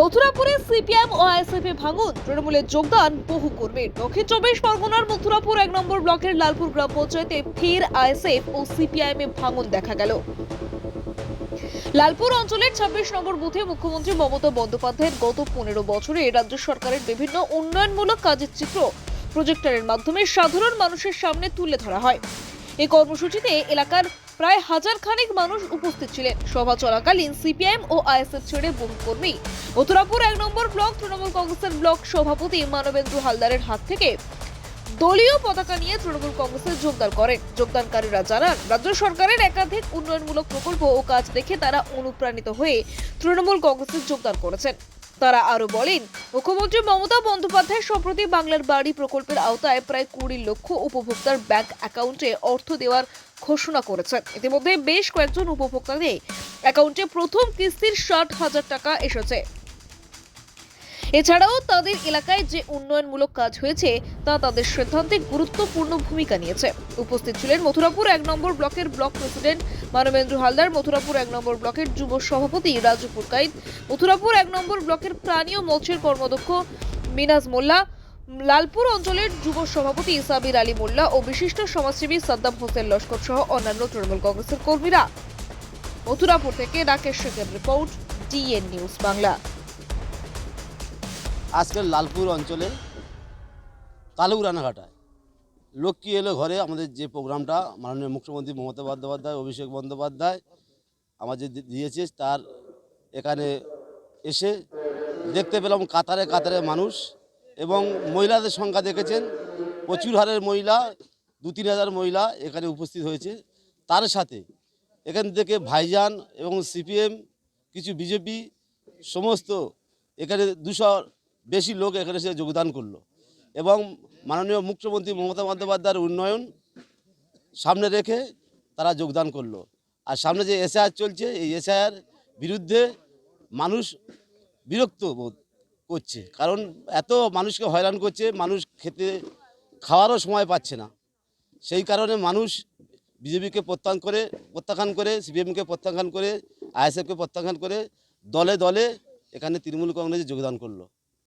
মথুরাপুরে CPM ও আইএসএফে ভাঙন। তৃণমূলের যোগদান বহু কর্মীর। দক্ষিণ চব্বিশ পরগনার মথুরাপুর এক নম্বর ব্লকের লালপুর গ্রাম পঞ্চায়েতে ফের আইএসএফ ও সিপিআইএম এ ভাঙন দেখা গেল। লালপুর অঞ্চলের ছাব্বিশ নম্বর বুথে মুখ্যমন্ত্রী মমতা বন্দ্যোপাধ্যায়ের গত পনেরো বছরে রাজ্য সরকারের বিভিন্ন উন্নয়নমূলক কাজের চিত্র প্রজেক্টরের মাধ্যমে সাধারণ মানুষের সামনে তুলে ধরা হয়। এই কর্মসূচিতে এলাকার প্রায় হাজার খানেক মানুষ উপস্থিত ছিলেন। সভা চলাকালীন সিপিআইএম ও আইএসএফ ছেড়ে বহু কর্মী। মথুরাপুর এক নম্বর ব্লক, তৃণমূল কংগ্রেসের ব্লক সভাপতি মানবেন্দ্র হালদারের হাত থেকে দলীয় পতাকা নিয়ে তৃণমূল কংগ্রেসে যোগদান করেন। যোগদানকারীরা জানান, রাজ্য সরকারের একাধিক উন্নয়নমূলক প্রকল্প ও কাজ দেখে তারা অনুপ্রাণিত হয়ে তৃণমূল কংগ্রেসে যোগদান করেছেন। তারা আরও বলেন, মুখ্যমন্ত্রী মমতা বন্দ্যোপাধ্যায় সম্প্রতি বাংলার বাড়ি প্রকল্পের আওতায় প্রায় কুড়ি লক্ষ উপভোক্তার ব্যাংক অ্যাকাউন্টে অর্থ দেওয়ার ঘোষণা করেছেন। ইতিমধ্যে বেশ কয়েকজন উপভোক্তাদের অ্যাকাউন্টে প্রথম কিস্তির ষাট হাজার টাকা এসেছে। এছাড়াও তাদের এলাকায় যে উন্নয়নমূলক কাজ হয়েছে, তা তাদের সিদ্ধান্তে গুরুত্বপূর্ণ ভূমিকা নিয়েছে। উপস্থিত ছিলেন মথুরাপুর এক নম্বর ব্লকের ব্লক প্রেসিডেন্ট মানবেন্দ্র হালদার, মথুরাপুর এক নম্বর ব্লকের যুব সভাপতি রাজু পুরকাইত, মথুরাপুর এক নম্বর ব্লকের প্রাণী ও মৎস্যের কর্মদক্ষ মিনাজ মোল্লা, লালপুর অঞ্চলের যুব সভাপতি সাবির আলী মোল্লা ও বিশিষ্ট সমাজসেবী সাদ্দাম হোসেন লস্কর সহ অন্যান্য তৃণমূল কংগ্রেসের কর্মীরা। মথুরাপুর থেকে রাকেশ শেখের রিপোর্ট, ডিএন নিউজ বাংলা। আজকের লালপুর অঞ্চলে কালু রানাঘাটায় লক্ষ্মী এলো ঘরে, আমাদের যে প্রোগ্রামটা, মাননীয় মুখ্যমন্ত্রী মমতা বন্দ্যোপাধ্যায়, অভিষেক বন্দ্যোপাধ্যায় আমার যে দিয়েছে, তার এখানে এসে দেখতে পেলাম কাতারে কাতারে মানুষ এবং মহিলাদের সংখ্যা দেখেছেন। প্রচুর হারের মহিলা, দু তিন হাজার মহিলা এখানে উপস্থিত হয়েছে। তার সাথে এখান থেকে ভাইজান এবং সিপিএম, কিছু বিজেপি, সমস্ত এখানে দুশো বেশি লোক এখানে এসে যোগদান করল। এবং মাননীয় মুখ্যমন্ত্রী মমতা বন্দ্যোপাধ্যায়ের উন্নয়ন সামনে রেখে তারা যোগদান করল। আর সামনে যে এসআইআর চলছে, এই এসআইআর বিরুদ্ধে মানুষ বিরক্ত বোধ করছে। কারণ এত মানুষকে হয়রান করছে, মানুষ খেতে, খাওয়ারও সময় পাচ্ছে না। সেই কারণে মানুষ বিজেপিকে প্রত্যাখ্যান করে প্রত্যাখ্যান করে, সিপিএমকে প্রত্যাখ্যান করে, আইএসএফকে প্রত্যাখ্যান করে দলে দলে এখানে তৃণমূল কংগ্রেসে যোগদান করল।